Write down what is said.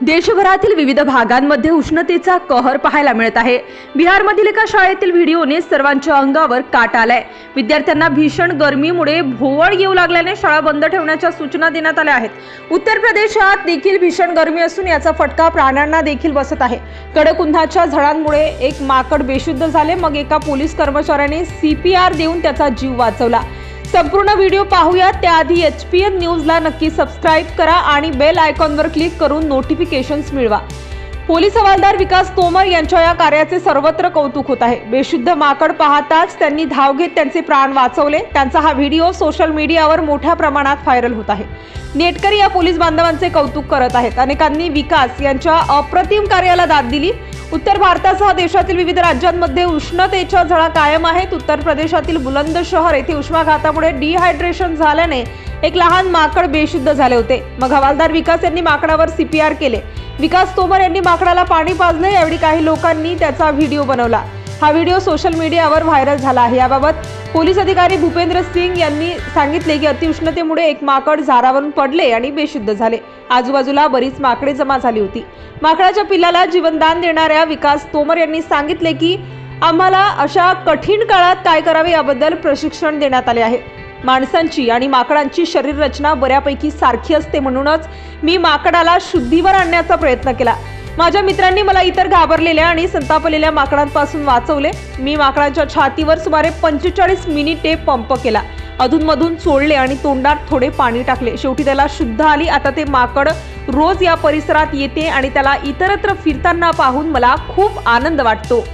देशभरातील विविध भागांमध्ये उष्णतेचा कहर पाहायला मिळत आहे. बिहारमधील एका शाळेतील व्हिडिओने सर्वांच्या अंगावर काट आलाय. विद्यार्थ्यांना भीषण गरमीमुळे भोवळ येऊ लागल्याने शाळा बंद ठेवण्याच्या सूचना देण्यात आल्या आहेत. उत्तर प्रदेशात देखील भीषण गरमी असून याचा फटका प्राण्यांना देखील बसत आहे. कडक उन्हाच्या झळांमुळे एक माकड बेशुद्ध झाले मग एका पोलीस कर्मचाऱ्याने सीपीआर देऊन त्याचा जीव वाचवला. संपूर्ण व्हिडिओ पाहूया. त्याआधी एच पी एन न्यूजला नक्की सबस्क्राईब करा आणि बेल आयकॉनवर क्लिक करून नोटिफिकेशन्स मिळवा. पोलीस हवालदार विकास तोमर यांच्या या कार्याचे सर्वत्र कौतुक होत आहे. बेशुद्ध माकड पाहताच त्यांनी धाव घेत त्यांचे प्राण वाचवले. त्यांचा हा व्हिडिओ सोशल मीडियावर मोठ्या प्रमाणात व्हायरल होत आहे. नेटकरी या पोलीस बांधवांचे कौतुक करत आहेत. अनेकांनी विकास यांच्या अप्रतिम कार्याला दाद दिली. उत्तर भारतासह देशातील विविध राज्यांमध्ये उष्णतेच्या झळा कायम आहेत. उत्तर प्रदेशातील बुलंद शहर येथे उष्माघातामुळे डिहायड्रेशन झाल्याने एक लहान माकड बेशुद्ध झाले होते. मग हवालदार विकास यांनी माकडावर सीपीआर केले. विकास तोमर यांनी माकडाला पाणी पाजले. यावेळी काही लोकांनी त्याचा व्हिडिओ बनवला. हा व्हिडिओ सोशल मीडियावर व्हायरल झाला आहे. याबाबत पोलीस अधिकारी भूपेंद्र सिंग यांनी सांगितले की अतिउष्णतेमुळे एक माकड झाडावरून पडले आणि बेशुद्ध झाले. आजूबाजूला बरीच माकडे जमा झाली होती. माकडाच्या पिल्लाला जीवनदान देणाऱ्या विकास तोमर यांनी सांगितले की आम्हाला अशा कठीण काळात काय करावे याबद्दल प्रशिक्षण देण्यात आले आहे. माणसांची आणि माकडांची शरीर रचना बऱ्यापैकी सारखी असते म्हणूनच मी माकडाला शुद्धीवर आणण्याचा प्रयत्न केला. माझ्या मित्रांनी मला इतर घाबरलेल्या आणि संतापलेल्या माकडांपासून वाचवले. मी माकडांच्या छातीवर सुमारे पंचेचाळीस मिनिटे पंप केला. अधूनमधून सोडले आणि तोंडात थोडे पाणी टाकले. शेवटी त्याला शुद्ध आली. आता ते माकड रोज या परिसरात येते आणि त्याला इतरत्र फिरताना पाहून मला खूप आनंद वाटतो.